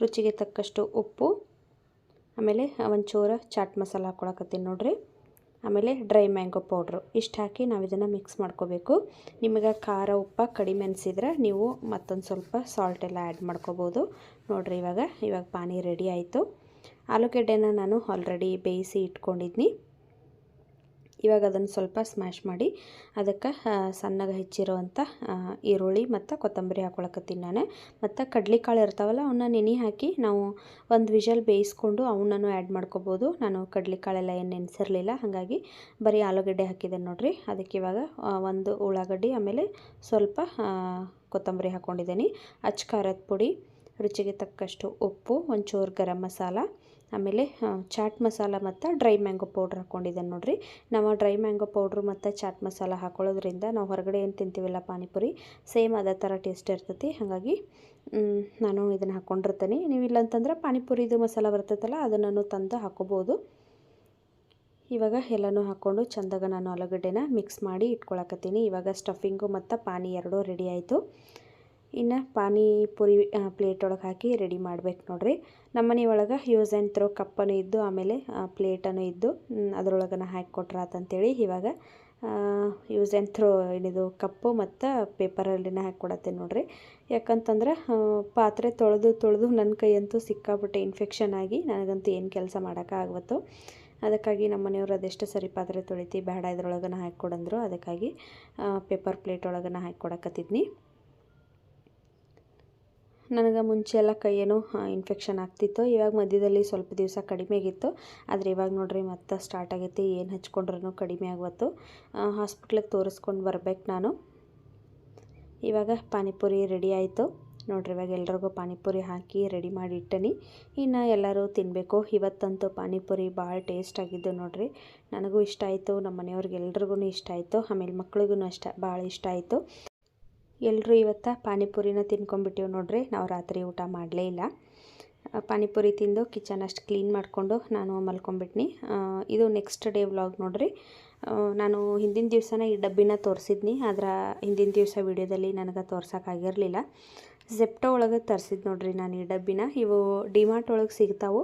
ರುಚಿಗೆ ತಕ್ಕಷ್ಟು ಉಪ್ಪು, ಆಮೇಲೆ ಒಂಚೂರು ಚಾಟ್ ಮಸಾಲ ಹಾಕ್ಕೊಳಕತ್ತೀನಿ ನೋಡ್ರಿ. ಆಮೇಲೆ ಡ್ರೈ ಮ್ಯಾಂಗೋ ಪೌಡ್ರು ಇಷ್ಟು ಹಾಕಿ ನಾವು ಇದನ್ನು ಮಿಕ್ಸ್ ಮಾಡ್ಕೋಬೇಕು. ನಿಮಗೆ ಖಾರ, ಉಪ್ಪು, ಕಡಿಮೆ ಅನಿಸಿದ್ರೆ ನೀವು ಮತ್ತೊಂದು ಸ್ವಲ್ಪ ಸಾಲ್ಟ್ ಎಲ್ಲ ಆ್ಯಡ್ ಮಾಡ್ಕೋಬೋದು. ನೋಡಿರಿ ಇವಾಗ ಇವಾಗ ಪಾನಿ ರೆಡಿ ಆಯಿತು. ಆಲೂಗೆಡ್ಡೆನ ನಾನು ಆಲ್ರೆಡಿ ಬೇಯಿಸಿ ಇಟ್ಕೊಂಡಿದ್ನಿ. ಇವಾಗ ಅದನ್ನು ಸ್ವಲ್ಪ ಸ್ಮ್ಯಾಶ್ ಮಾಡಿ ಅದಕ್ಕೆ ಸಣ್ಣಗೆ ಹೆಚ್ಚಿರುವಂಥ ಈರುಳ್ಳಿ ಮತ್ತು ಕೊತ್ತಂಬರಿ ಹಾಕೊಳಕತ್ತೀನಿ ನಾನು. ಮತ್ತು ಕಡ್ಲೆಕಾಳು ಇರ್ತಾವಲ್ಲ ಅವನ್ನ ನೆನೆ ಹಾಕಿ ನಾವು ಒಂದು ವಿಷಲ್ ಬೇಯಿಸ್ಕೊಂಡು ಅವನ್ನೂ ಆ್ಯಡ್ ಮಾಡ್ಕೋಬೋದು. ನಾನು ಕಡ್ಲೆಕಾಳೆಲ್ಲ ಏನು ನೆನೆಸಿರಲಿಲ್ಲ, ಹಾಗಾಗಿ ಬರೀ ಆಲೂಗಡ್ಡೆ ಹಾಕಿದೆ ನೋಡಿರಿ. ಅದಕ್ಕೆ ಇವಾಗ ಒಂದು ಉಳ್ಳಾಗಡ್ಡಿ, ಆಮೇಲೆ ಸ್ವಲ್ಪ ಕೊತ್ತಂಬರಿ ಹಾಕ್ಕೊಂಡಿದ್ದೀನಿ ಅಚ್ಚ ಖಾರದ ಪುಡಿ, ರುಚಿಗೆ ತಕ್ಕಷ್ಟು ಉಪ್ಪು, ಒಂಚೂರು ಗರಂ ಮಸಾಲ ಆಮೇಲೆ ಚಾಟ್ ಮಸಾಲ ಮತ್ತು ಡ್ರೈ ಮ್ಯಾಂಗೋ ಪೌಡ್ರ್ ಹಾಕ್ಕೊಂಡಿದ್ದೇನೆ ನೋಡಿರಿ. ನಾವು ಡ್ರೈ ಮ್ಯಾಂಗೋ ಪೌಡ್ರು ಮತ್ತು ಚಾಟ್ ಮಸಾಲ ಹಾಕೊಳ್ಳೋದ್ರಿಂದ ನಾವು ಹೊರಗಡೆ ಏನು ತಿಂತೀವಲ್ಲ ಪಾನಿಪುರಿ, ಸೇಮ್ ಅದೇ ಥರ ಟೇಸ್ಟ್ ಇರ್ತೈತಿ. ಹಾಗಾಗಿ ನಾನು ಇದನ್ನು ಹಾಕ್ಕೊಂಡಿರ್ತೀನಿ ನೀವು ಇಲ್ಲಂತಂದ್ರೆ ಪಾನಿಪುರಿದು ಮಸಾಲ ಬರ್ತೈತಲ್ಲ ಅದನ್ನು ತಂದು ಹಾಕೋಬೋದು. ಇವಾಗ ಎಲ್ಲನೂ ಹಾಕ್ಕೊಂಡು ಚಂದಾಗ ನಾನು ಆಲೂಗಡ್ಡೆನ ಮಿಕ್ಸ್ ಮಾಡಿ ಇಟ್ಕೊಳಕತ್ತೀನಿ. ಇವಾಗ ಸ್ಟಫಿಂಗು ಮತ್ತು ಪಾನಿ ಎರಡೂ ರೆಡಿ ಆಯಿತು. ಇನ್ನು ಪಾನಿಪುರಿ ಪ್ಲೇಟ್ ಒಳಗೆ ಹಾಕಿ ರೆಡಿ ಮಾಡ್ಬೇಕು ನೋಡ್ರಿ. ನಮ್ಮ ಮನೆ ಒಳಗೆ ಯೂಸ್ ಆ್ಯಂಡ್ ಥ್ರೋ ಕಪ್ಪನು ಇದ್ದು, ಆಮೇಲೆ ಪ್ಲೇಟನ್ನು ಇದ್ದು ಅದರೊಳಗನ ಹಾಕಿ ಕೊಟ್ರಾತಂತೇಳಿ ಇವಾಗ ಯೂಸ್ ಆ್ಯಂಡ್ ಥ್ರೋ ಏನಿದು, ಕಪ್ಪು ಮತ್ತು ಪೇಪರಲ್ಲಿನ ಹಾಕಿ ಕೊಡತ್ತೇನೆ ನೋಡ್ರಿ. ಯಾಕಂತಂದ್ರೆ ಪಾತ್ರೆ ತೊಳೆದು ತೊಳೆದು ನನ್ನ ಕೈಯಂತೂ ಸಿಕ್ಕಾಬಿಟ್ಟೆ ಇನ್ಫೆಕ್ಷನ್ ಆಗಿ ನನಗಂತೂ ಏನು ಕೆಲಸ ಮಾಡೋಕ್ಕಾಗವತ್ತು ಅದಕ್ಕಾಗಿ ನಮ್ಮ ಮನೆಯವರು ಅದೆಷ್ಟು ಸರಿ ಪಾತ್ರೆ ತೊಳಿತಿ ಬೇಡ ಇದ್ರೊಳಗನ ಹಾಕಿ ಕೊಡಂದ್ರು, ಅದಕ್ಕಾಗಿ ಪೇಪರ್ ಪ್ಲೇಟ್ ಒಳಗನ ಹಾಕಿ ಕೊಡಕತ್ತಿದ್ನಿ. ನನಗೆ ಮುಂಚೆ ಎಲ್ಲ ಕೈಯೇನೋ ಇನ್ಫೆಕ್ಷನ್ ಆಗ್ತಿತ್ತು. ಇವಾಗ ಮಧ್ಯದಲ್ಲಿ ಸ್ವಲ್ಪ ದಿವಸ ಕಡಿಮೆ ಆಗಿತ್ತು. ಆದರೆ ಇವಾಗ ನೋಡಿರಿ ಮತ್ತೆ ಸ್ಟಾರ್ಟ್ ಆಗೈತಿ. ಏನು ಹಚ್ಕೊಂಡ್ರೂ ಕಡಿಮೆ ಆಗುವತ್ತು ಹಾಸ್ಪಿಟ್ಲಿಗೆ ತೋರಿಸ್ಕೊಂಡು ಬರ್ಬೇಕು ನಾನು. ಇವಾಗ ಪಾನಿಪುರಿ ರೆಡಿ ಆಯಿತು. ನೋಡಿರಿ ಇವಾಗ ಎಲ್ರಿಗೂ ಪಾನಿಪುರಿ ಹಾಕಿ ರೆಡಿ ಮಾಡಿ ಇಟ್ಟನಿ ಇನ್ನು ಎಲ್ಲರೂ ತಿನ್ನಬೇಕು ಇವತ್ತಂತೂ ಪಾನಿಪುರಿ ಭಾಳ ಟೇಸ್ಟ್ ಆಗಿದ್ದು ನೋಡ್ರಿ. ನನಗೂ ಇಷ್ಟ ಆಯಿತು. ನಮ್ಮ ಮನೆಯವ್ರಿಗೆ ಎಲ್ರಿಗೂ ಇಷ್ಟ ಆಯಿತು. ಆಮೇಲೆ ಮಕ್ಳಿಗೂ ಅಷ್ಟ, ಭಾಳ ಇಷ್ಟ ಆಯಿತು. ಎಲ್ಲರೂ ಇವತ್ತು ಪಾನಿಪುರಿನ ತಿನ್ಕೊಂಬಿಟ್ಟಿವಿ ನೋಡ್ರಿ. ನಾವು ರಾತ್ರಿ ಊಟ ಮಾಡಲೇ ಇಲ್ಲ. ಪಾನಿಪುರಿ ತಿಂದು ಕಿಚನ್ ಅಷ್ಟು ಕ್ಲೀನ್ ಮಾಡಿಕೊಂಡು ನಾನು ಮಲ್ಕೊಂಬಿಟ್ನಿ. ಇದು ನೆಕ್ಸ್ಟ್ ಡೇ ವ್ಲಾಗ್ ನೋಡ್ರಿ. ನಾನು ಹಿಂದಿನ ದಿವಸನ ಈ ಡಬ್ಬಿನ ತೋರಿಸಿದ್ನಿ. ಆದ್ರೆ ಹಿಂದಿನ ದಿವಸ ವಿಡಿಯೋದಲ್ಲಿ ನನಗೆ ತೋರ್ಸೋಕ್ಕಾಗಿರಲಿಲ್ಲ ಜೆಪ್ಟೋ ಒಳಗೆ ತರಿಸಿದ್ದು ನೋಡ್ರಿ ನಾನು ಈ ಡಬ್ಬಿನ. ಇವು ಡಿಮಾರ್ಟ್ ಒಳಗೆ ಸಿಗ್ತಾವೆ.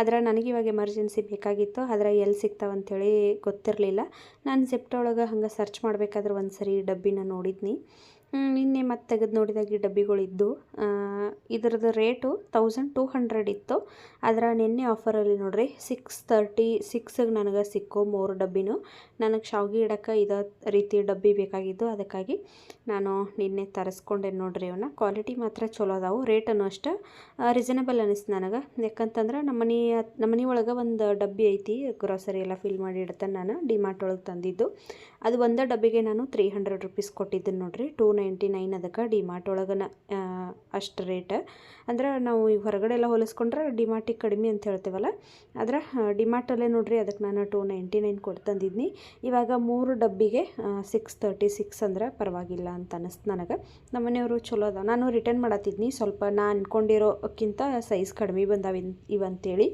ಆದ್ರೆ ನನಗೆ ಇವಾಗ ಎಮರ್ಜೆನ್ಸಿ ಬೇಕಾಗಿತ್ತು. ಆದರೆ ಎಲ್ಲಿ ಸಿಗ್ತಾವೆ ಅಂಥೇಳಿ ಗೊತ್ತಿರಲಿಲ್ಲ. ನಾನು ಜೆಪ್ಟೋ ಒಳಗೆ ಹಂಗೆ ಸರ್ಚ್ ಮಾಡಬೇಕಾದ್ರೆ ಒಂದು ಸರಿ ಡಬ್ಬಿನ ನೋಡಿದ್ನಿ. ನಿನ್ನೆ ಮತ್ತೆ ತೆಗೆದು ನೋಡಿದಾಗ ಈ ಡಬ್ಬಿಗಳಿದ್ದು. ಇದರದ್ದು ರೇಟು ತೌಸಂಡ್ ಟೂ ಹಂಡ್ರೆಡ್ ಇತ್ತು. ಆದರೆ ನಿನ್ನೆ ಆಫರಲ್ಲಿ ನೋಡ್ರಿ ಸಿಕ್ಸ್ ತರ್ಟಿ ಸಿಕ್ಸಿಗೆ ನನಗೆ ಸಿಕ್ಕೋ ಮೂರು ಡಬ್ಬಿನೂ ನನಗೆ ಶಾವಿಗೆ ಇಡೋಕ್ಕೆ ಇದೇ ರೀತಿ ಡಬ್ಬಿ ಬೇಕಾಗಿದ್ದು. ಅದಕ್ಕಾಗಿ ನಾನು ನಿನ್ನೆ ತರಿಸ್ಕೊಂಡೆ ನೋಡ್ರಿ ಇವನ್ನ ಕ್ವಾಲಿಟಿ ಮಾತ್ರ ಚಲೋ ಅದಾವು ರೇಟನ್ನು ಅಷ್ಟೇ ರೀಸನಬಲ್ ಅನ್ನಿಸ್ತು ನನಗೆ. ಯಾಕಂತಂದ್ರೆ ನಮ್ಮ ಮನೆ ನಮ್ಮ ಮನೆ ಒಳಗೆ ಒಂದು ಡಬ್ಬಿ ಐತಿ ಗ್ರೋಸರಿ ಎಲ್ಲ ಫಿಲ್ ಮಾಡಿ ಇಡ್ತಾನೆ ನಾನು ಡಿಮಾರ್ಟ್ ಒಳಗೆ ತಂದಿದ್ದು. ಅದು ಒಂದೇ ಡಬ್ಬಿಗೆ ನಾನು ತ್ರೀ ಹಂಡ್ರೆಡ್ ರುಪೀಸ್ ಕೊಟ್ಟಿದ್ದೀನಿ ನೋಡ್ರಿ ಟೂ ನೈಂಟಿ ನೈನ್ ಅದಕ್ಕೆ ಡಿಮಾರ್ಟ್ ಒಳಗನ ಅಷ್ಟು ರೇಟ್. ಅಂದ್ರೆ ನಾವು ಈಗ ಹೊರಗಡೆ ಎಲ್ಲ ಹೋಲಿಸ್ಕೊಂಡ್ರೆ ಡಿಮಾರ್ಟಿಗೆ ಕಡಿಮೆ ಅಂತ ಹೇಳ್ತೇವಲ್ಲ. ಆದ್ರೆ ಡಿಮಾರ್ಟಲ್ಲೇ ನೋಡ್ರಿ ಅದಕ್ಕೆ ನಾನು ಟೂ ನೈಂಟಿ ನೈನ್ ಕೊಟ್ಟು ತಂದಿದ್ನಿ. ಇವಾಗ ಮೂರು ಡಬ್ಬಿಗೆ ಸಿಕ್ಸ್ ತರ್ಟಿ ಸಿಕ್ಸ್ ಅಂದ್ರೆ ಪರವಾಗಿಲ್ಲ ಅಂತ ಅನ್ನಿಸ್ತು ನನಗೆ. ನಮ್ಮ ಮನೆಯವರು ಚಲೋ ಅದಾವೆ. ನಾನು ರಿಟರ್ನ್ ಮಾಡತ್ತಿದ್ನಿ ಸ್ವಲ್ಪ ನಾ ಅಂದ್ಕೊಂಡಿರೋಕ್ಕಿಂತ ಸೈಜ್ ಕಡಿಮೆ ಬಂದಾವೆ ಇವಂತೇಳಿ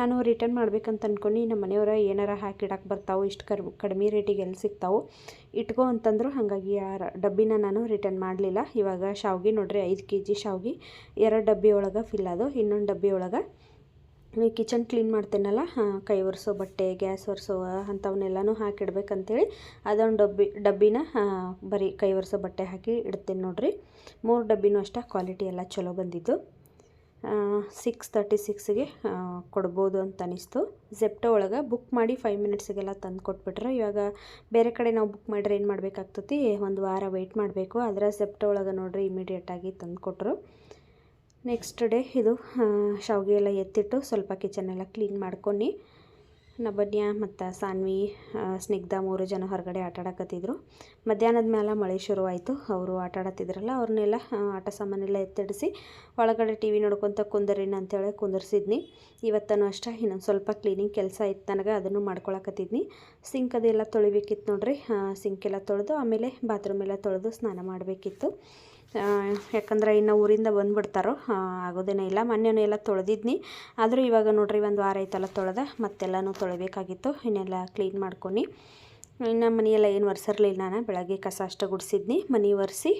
ನಾನು ರಿಟರ್ನ್ ಮಾಡ್ಬೇಕಂತ ಅಂದ್ಕೊಂಡು ನಮ್ಮ ಮನೆಯವ್ರ ಏನಾರ ಹಾಕಿಡಕ್ಕೆ ಬರ್ತಾವೆ, ಇಷ್ಟು ಕಡಿಮೆ ರೇಟಿಗೆ ಎಲ್ಲಿ ಸಿಗ್ತಾವೆ ಇಟ್ಕೋ ಅಂತಂದರು ಹಾಗಾಗಿ ಆ ಡಬ್ಬಿನ ನಾನು ರಿಟರ್ನ್ ಮಾಡಲಿಲ್ಲ. ಇವಾಗ ಶಾವ್ಗೆ ನೋಡ್ರಿ ಐದು ಕೆ ಜಿ ಶಾವ್ಗೆ. ಎರಡು ಡಬ್ಬಿ ಒಳಗೆ ಫಿಲ್ ಅದು, ಇನ್ನೊಂದು ಡಬ್ಬಿ ಒಳಗೆ ಕಿಚನ್ ಕ್ಲೀನ್ ಮಾಡ್ತೇನಲ್ಲ ಕೈ ಒರೆಸೋ ಬಟ್ಟೆ, ಗ್ಯಾಸ್ ಒರೆಸೋ ಅಂಥವನ್ನೆಲ್ಲನೂ ಹಾಕಿಡ್ಬೇಕಂತೇಳಿ ಅದೊಂದು ಡಬ್ಬಿ, ಡಬ್ಬಿನ ಬರೀ ಕೈ ಒರೆಸೋ ಬಟ್ಟೆ ಹಾಕಿ ಇಡ್ತೀನಿ ನೋಡ್ರಿ. ಮೂರು ಡಬ್ಬಿನೂ ಅಷ್ಟೇ ಕ್ವಾಲಿಟಿ ಎಲ್ಲ ಚಲೋ ಬಂದಿದ್ದು. ಸಿಕ್ಸ್ ತರ್ಟಿ ಸಿಕ್ಸ್ಗೆ ಕೊಡ್ಬೋದು ಅಂತ ಅನಿಸ್ತು. ಝೆಪ್ಟೋ ಒಳಗೆ ಬುಕ್ ಮಾಡಿ ಫೈವ್ ಮಿನಿಟ್ಸಿಗೆಲ್ಲ ತಂದು ಕೊಟ್ಬಿಟ್ರೆ ಇವಾಗ ಬೇರೆ ಕಡೆ ನಾವು ಬುಕ್ ಮಾಡಿದ್ರೆ ಏನು ಮಾಡಬೇಕಾಗ್ತತಿ? ಒಂದು ವಾರ ವೆಯ್ಟ್ ಮಾಡಬೇಕು. ಆದರೆ ಝೆಪ್ಟೋ ಒಳಗೆ ನೋಡ್ರಿ ಇಮಿಡಿಯೇಟಾಗಿ ತಂದು ಕೊಟ್ಟರು ನೆಕ್ಸ್ಟ್ ಡೇ ಇದು ಶಾವಿಗೆ ಎಲ್ಲ ಎತ್ತಿಟ್ಟು ಸ್ವಲ್ಪ ಕಿಚನೆಲ್ಲ ಕ್ಲೀನ್ ಮಾಡ್ಕೊಂಡು ನಬನ್ಯ ಮತ್ತು ಸಾನ್ವಿ ಸ್ನಿಗ್ಧ ಮೂರು ಜನ ಹೊರಗಡೆ ಆಟ ಆಡಕತ್ತಿದ್ರು ಮಧ್ಯಾಹ್ನದ ಮೇಲೆ ಮಳೆ ಶುರುವಾಯಿತು. ಅವರು ಆಟ ಆಡತ್ತಿದ್ರಲ್ಲ ಅವ್ರನ್ನೆಲ್ಲ ಆಟ ಸಾಮಾನೆಲ್ಲ ಎತ್ತಡಿಸಿ ಒಳಗಡೆ ಟಿ ವಿ ನೋಡ್ಕೊತ ಕುಂದರಿನ ಅಂತೇಳಿ ಕುಂದರ್ಸಿದ್ನಿ. ಇವತ್ತನೂ ಅಷ್ಟೇ, ಇನ್ನೊಂದು ಸ್ವಲ್ಪ ಕ್ಲೀನಿಂಗ್ ಕೆಲಸ ಇತ್ತು ನನಗೆ ಅದನ್ನು ಮಾಡ್ಕೊಳಕತ್ತಿದ್ನಿ. ಸಿಂಕ್ ಅದೆಲ್ಲ ತೊಳಿಬೇಕಿತ್ತು ನೋಡ್ರಿ. ಸಿಂಕೆಲ್ಲ ತೊಳೆದು ಆಮೇಲೆ ಬಾತ್ರೂಮ್ ಎಲ್ಲ ತೊಳೆದು ಸ್ನಾನ ಮಾಡಬೇಕಿತ್ತು. ಯಾಕಂದ್ರೆ ಇನ್ನು ಊರಿಂದ ಬಂದುಬಿಡ್ತಾರೋ ಆಗೋದೇನೇ ಇಲ್ಲ. ಮೊನ್ನೆನೂ ಎಲ್ಲ ತೊಳೆದಿದ್ನಿ. ಆದರೂ ಇವಾಗ ನೋಡಿರಿ ಒಂದು ವಾರ ಆಯ್ತಲ್ಲ ತೊಳೆದ, ಮತ್ತೆಲ್ಲನೂ ತೊಳಿಬೇಕಾಗಿತ್ತು. ಇನ್ನೆಲ್ಲ ಕ್ಲೀನ್ ಮಾಡ್ಕೊಂಡು ಇನ್ನು ಮನೆಯೆಲ್ಲ ಏನು ಒರೆಸಿರ್ಲಿಲ್ಲ ನಾನು. ಬೆಳಗ್ಗೆ ಕಸ ಅಷ್ಟು ಗುಡಿಸಿದ್ನಿ. ಮನೆ ಒರೆಸಿ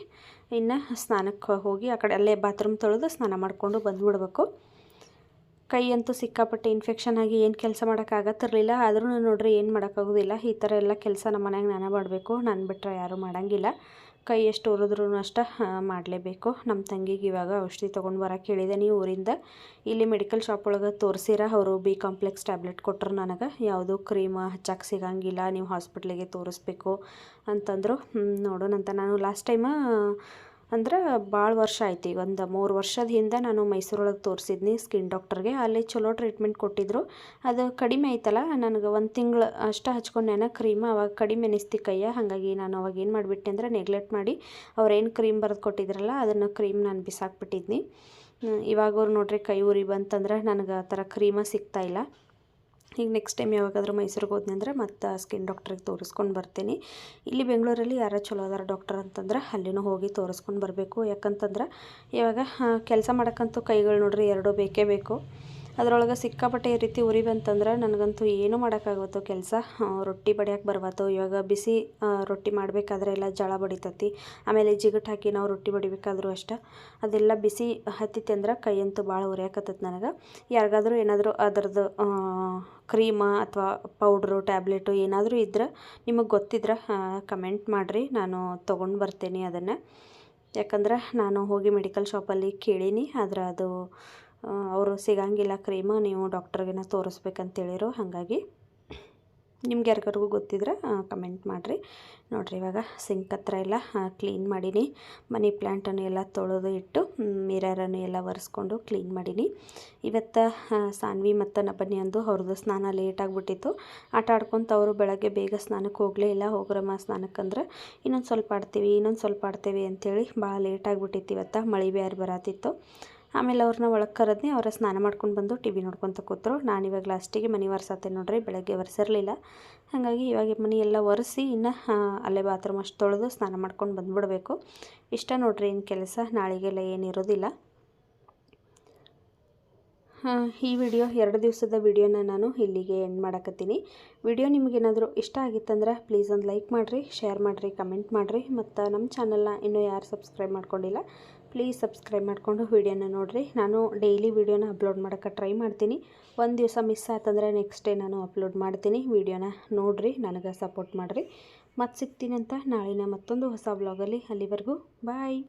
ಇನ್ನು ಸ್ನಾನಕ್ಕೆ ಹೋಗಿ ಆ ಕಡೆ ಅಲ್ಲೇ ಬಾತ್ರೂಮ್ ತೊಳೆದು ಸ್ನಾನ ಮಾಡಿಕೊಂಡು ಬಂದುಬಿಡ್ಬೇಕು. ಕೈ ಅಂತೂ ಸಿಕ್ಕಾಪಟ್ಟೆ ಇನ್ಫೆಕ್ಷನ್ ಆಗಿ ಏನು ಕೆಲಸ ಮಾಡೋಕ್ಕಾಗತ್ತಿರಲಿಲ್ಲ ಆದ್ರೂ ನೋಡಿರಿ ಏನು ಮಾಡೋಕ್ಕಾಗೋದಿಲ್ಲ ಈ ಥರ ಎಲ್ಲ ಕೆಲಸ ನಮ್ಮ ಮನ್ಯಾಗ ನಾನೇ ಮಾಡಬೇಕು. ನಾನು ಬಿಟ್ಟರೆ ಯಾರೂ ಮಾಡೋಂಗಿಲ್ಲ. ಕೈ ಎಷ್ಟು ಉರಿದ್ರೂ ಅಷ್ಟ ಮಾಡಲೇಬೇಕು. ನಮ್ಮ ತಂಗಿಗೆ ಇವಾಗ ಔಷಧಿ ತೊಗೊಂಡು ಬರೋಕೆ ಹೇಳಿದೆ. ನೀವು ಊರಿಂದ ಇಲ್ಲಿ ಮೆಡಿಕಲ್ ಶಾಪ್ ಒಳಗೆ ತೋರಿಸಿರ, ಅವರು ಬಿ ಕಾಂಪ್ಲೆಕ್ಸ್ ಟ್ಯಾಬ್ಲೆಟ್ ಕೊಟ್ಟರು ನನಗೆ. ಯಾವುದು ಕ್ರೀಮ್ ಹಚ್ಚಕ್ಕೆ ಸಿಗಂಗಿಲ್ಲ, ನೀವು ಹಾಸ್ಪಿಟ್ಲಿಗೆ ತೋರಿಸ್ಬೇಕು ಅಂತಂದರು. ನೋಡೋಣಂತ. ನಾನು ಲಾಸ್ಟ್ ಟೈಮ ಅಂದ್ರೆ ಭಾಳ ವರ್ಷ ಆಯ್ತು ಈಗ. ಒಂದು ಮೂರು ವರ್ಷದ ಹಿಂದೆ ನಾನು ಮೈಸೂರೊಳಗೆ ತೋರಿಸಿದ್ನಿ ಸ್ಕಿನ್ ಡಾಕ್ಟರ್ಗೆ. ಅಲ್ಲಿ ಚಲೋ ಟ್ರೀಟ್ಮೆಂಟ್ ಕೊಟ್ಟಿದ್ರು. ಅದು ಕಡಿಮೆ ಆಯ್ತಲ್ಲ, ನನಗೆ ಒಂದು ತಿಂಗಳು ಅಷ್ಟು ಹಚ್ಕೊಂಡೇನ ಕ್ರೀಮ್, ಅವಾಗ ಕಡಿಮೆ ಅನಿಸ್ತಿ ಕೈಯ ಹಾಗಾಗಿ ನಾನು ಅವಾಗ ಏನು ಮಾಡಿಬಿಟ್ಟೆ ಅಂದರೆ ನೆಗ್ಲೆಕ್ಟ್ ಮಾಡಿ ಅವ್ರೇನು ಕ್ರೀಮ್ ಬರೆದು ಕೊಟ್ಟಿದ್ರಲ್ಲ, ಅದನ್ನು ಕ್ರೀಮ್ ನಾನು ಬಿಸಾಕ್ಬಿಟ್ಟಿದ್ನಿ. ಇವಾಗವ್ರು ನೋಡ್ರಿ ಕೈ ಉರಿ ಬಂತಂದ್ರೆ ನನಗೆ ಆ ಥರ ಕ್ರೀಮ ಸಿಗ್ತಾ ಇಲ್ಲ. ಈಗ ನೆಕ್ಸ್ಟ್ ಟೈಮ್ ಯಾವಾಗಾದರೂ ಮೈಸೂರಿಗೆ ಹೋದ್ನಿ ಅಂದರೆ ಮತ್ತೆ ಸ್ಕಿನ್ ಡಾಕ್ಟ್ರಿಗೆ ತೋರಿಸ್ಕೊಂಡು ಬರ್ತೀನಿ. ಇಲ್ಲಿ ಬೆಂಗಳೂರಲ್ಲಿ ಯಾರ ಚಲೋ ಅದಾರ ಡಾಕ್ಟರ್ ಅಂತಂದ್ರೆ ಅಲ್ಲಿನೂ ಹೋಗಿ ತೋರಿಸ್ಕೊಂಡು ಬರಬೇಕು. ಯಾಕಂತಂದ್ರೆ ಇವಾಗ ಕೆಲಸ ಮಾಡೋಕ್ಕಂತೂ ಕೈಗಳು ನೋಡ್ರಿ ಎರಡೂ ಬೇಕೇ ಬೇಕು. ಅದರೊಳಗೆ ಸಿಕ್ಕಾಪಟ್ಟೆ ಈ ರೀತಿ ಉರಿ ಬಂತಂದ್ರೆ ನನಗಂತೂ ಏನು ಮಾಡೋಕ್ಕಾಗತ್ತೋ ಕೆಲಸ. ರೊಟ್ಟಿ ಬಡಿಯಕ್ಕೆ ಬರ್ಬಾತು ಇವಾಗ ಬಿಸಿ ರೊಟ್ಟಿ ಮಾಡಬೇಕಾದ್ರೆ ಎಲ್ಲ ಜಳ ಬಡಿತತಿ. ಆಮೇಲೆ ಜಿಗಟ್ ಹಾಕಿ ನಾವು ರೊಟ್ಟಿ ಬಡಿಬೇಕಾದ್ರೂ ಅಷ್ಟೆ. ಅದೆಲ್ಲ ಬಿಸಿ ಹತ್ತಿತ್ತೆ ಅಂದ್ರೆ ಕೈಯಂತೂ ಭಾಳ ಉರಿಯಾಕತ್ತೈತೆ ನನಗೆ. ಯಾರಿಗಾದ್ರೂ ಏನಾದರೂ ಅದರದ್ದು ಕ್ರೀಮ ಅಥವಾ ಪೌಡ್ರು, ಟ್ಯಾಬ್ಲೆಟು ಏನಾದರೂ ಇದ್ರೆ ನಿಮಗೆ ಗೊತ್ತಿದ್ರೆ ಕಮೆಂಟ್ ಮಾಡಿರಿ. ನಾನು ತೊಗೊಂಡು ಬರ್ತೇನೆ ಅದನ್ನು. ಯಾಕಂದ್ರೆ ನಾನು ಹೋಗಿ ಮೆಡಿಕಲ್ ಶಾಪಲ್ಲಿ ಕೇಳೀನಿ. ಆದರೆ ಅದು ಅವರು ಸಿಗಂಗಿಲ್ಲ, ಕ್ರೀಮ ನೀವು ಡಾಕ್ಟರ್ಗೆನ ತೋರಿಸ್ಬೇಕಂತೇಳಿರು. ಹಾಗಾಗಿ ನಿಮ್ಗೆ ಯಾರಿಗಾರಿಗೂ ಗೊತ್ತಿದ್ರೆ ಕಮೆಂಟ್ ಮಾಡಿರಿ. ನೋಡಿರಿ, ಇವಾಗ ಸಿಂಕ್ ಹತ್ರ ಎಲ್ಲ ಕ್ಲೀನ್ ಮಾಡೀನಿ. ಮನಿ ಪ್ಲ್ಯಾಂಟನ್ನು ಎಲ್ಲ ತೊಳೆದು ಇಟ್ಟು ಮಿರರನ್ನು ಎಲ್ಲ ಒರೆಸ್ಕೊಂಡು ಕ್ಲೀನ್ ಮಾಡೀನಿ. ಇವತ್ತು ಸಾನ್ವಿ ಮತ್ತು ನಬನಿ ಅಂದು ಅವ್ರದ್ದು ಸ್ನಾನ ಲೇಟ್ ಆಗಿಬಿಟ್ಟಿತ್ತು. ಆಟ ಆಡ್ಕೊತ ಅವರು ಬೆಳಗ್ಗೆ ಬೇಗ ಸ್ನಾನಕ್ಕೆ ಹೋಗಲೇ ಇಲ್ಲ. ಹೋಗ್ರಮ್ಮ ಸ್ನಾನಕ್ಕಂದ್ರೆ ಇನ್ನೊಂದು ಸ್ವಲ್ಪ ಆಡ್ತೀವಿ, ಇನ್ನೊಂದು ಸ್ವಲ್ಪ ಆಡ್ತೀವಿ ಅಂಥೇಳಿ ಭಾಳ ಲೇಟ್ ಆಗಿಬಿಟ್ಟಿತ್ತು ಇವತ್ತು. ಮಳೆ ಬೇರೆ ಬರತ್ತಿತ್ತು ಆಮೇಲೆ ಅವ್ರನ್ನ ಒಳಗೆ ಕರೆದ್ನಿ, ಅವರ ಸ್ನಾನ ಮಾಡ್ಕೊಂಡು ಬಂದು ಟಿ ವಿ ನೋಡ್ಕೊತ ಕೂತರು. ನಾನು ಇವಾಗ ಲಾಸ್ಟಿಗೆ ಮನೆ ಒರೆಸತ್ತೆ ನೋಡ್ರಿ, ಬೆಳಗ್ಗೆ ಒರೆಸಿರಲಿಲ್ಲ. ಹಾಗಾಗಿ ಇವಾಗ ಮನೆ ಎಲ್ಲ ಒರೆಸಿ ಇನ್ನು ಅಲ್ಲೇ ಬಾತ್ರೂಮ್ ಅಷ್ಟು ತೊಳೆದು ಸ್ನಾನ ಮಾಡ್ಕೊಂಡು ಬಂದುಬಿಡಬೇಕು. ಇಷ್ಟ ನೋಡ್ರಿ ಇನ್ನು ಕೆಲಸ, ನಾಳೆಗೆಲ್ಲ ಏನಿರೋದಿಲ್ಲ ಈ ವಿಡಿಯೋ ಎರಡು ದಿವಸದ ವಿಡಿಯೋನ ನಾನು ಇಲ್ಲಿಗೆ ಎಂಡ್ ಮಾಡಕತ್ತೀನಿ. ವಿಡಿಯೋ ನಿಮಗೇನಾದರೂ ಇಷ್ಟ ಆಗಿತ್ತಂದ್ರೆ ಪ್ಲೀಸ್ ಒಂದು ಲೈಕ್ ಮಾಡಿರಿ ಶೇರ್ ಮಾಡಿರಿ ಕಮೆಂಟ್ ಮಾಡಿರಿ. ಮತ್ತು ನಮ್ಮ ಚಾನಲ್ನ ಇನ್ನೂ ಯಾರು ಸಬ್ಸ್ಕ್ರೈಬ್ ಮಾಡ್ಕೊಂಡಿಲ್ಲ ಪ್ಲೀಸ್ ಸಬ್ಸ್ಕ್ರೈಬ್ ಮಾಡಿಕೊಂಡು ವೀಡಿಯೋನ ನೋಡಿರಿ. ನಾನು ಡೈಲಿ ವಿಡಿಯೋನ ಅಪ್ಲೋಡ್ ಮಾಡೋಕ್ಕೆ ಟ್ರೈ ಮಾಡ್ತೀನಿ. ಒಂದು ದಿವಸ ಮಿಸ್ ಆಯ್ತಂದರೆ ನೆಕ್ಸ್ಟ್ ಡೇ ನಾನು ಅಪ್ಲೋಡ್ ಮಾಡ್ತೀನಿ. ವಿಡಿಯೋನ ನೋಡಿರಿ, ನನಗೆ ಸಪೋರ್ಟ್ ಮಾಡಿರಿ. ಮತ್ತೆ ಅಂತ ನಾಳಿನ ಮತ್ತೊಂದು ಹೊಸ ಬ್ಲಾಗಲ್ಲಿ ಅಲ್ಲಿವರೆಗೂ ಬಾಯ್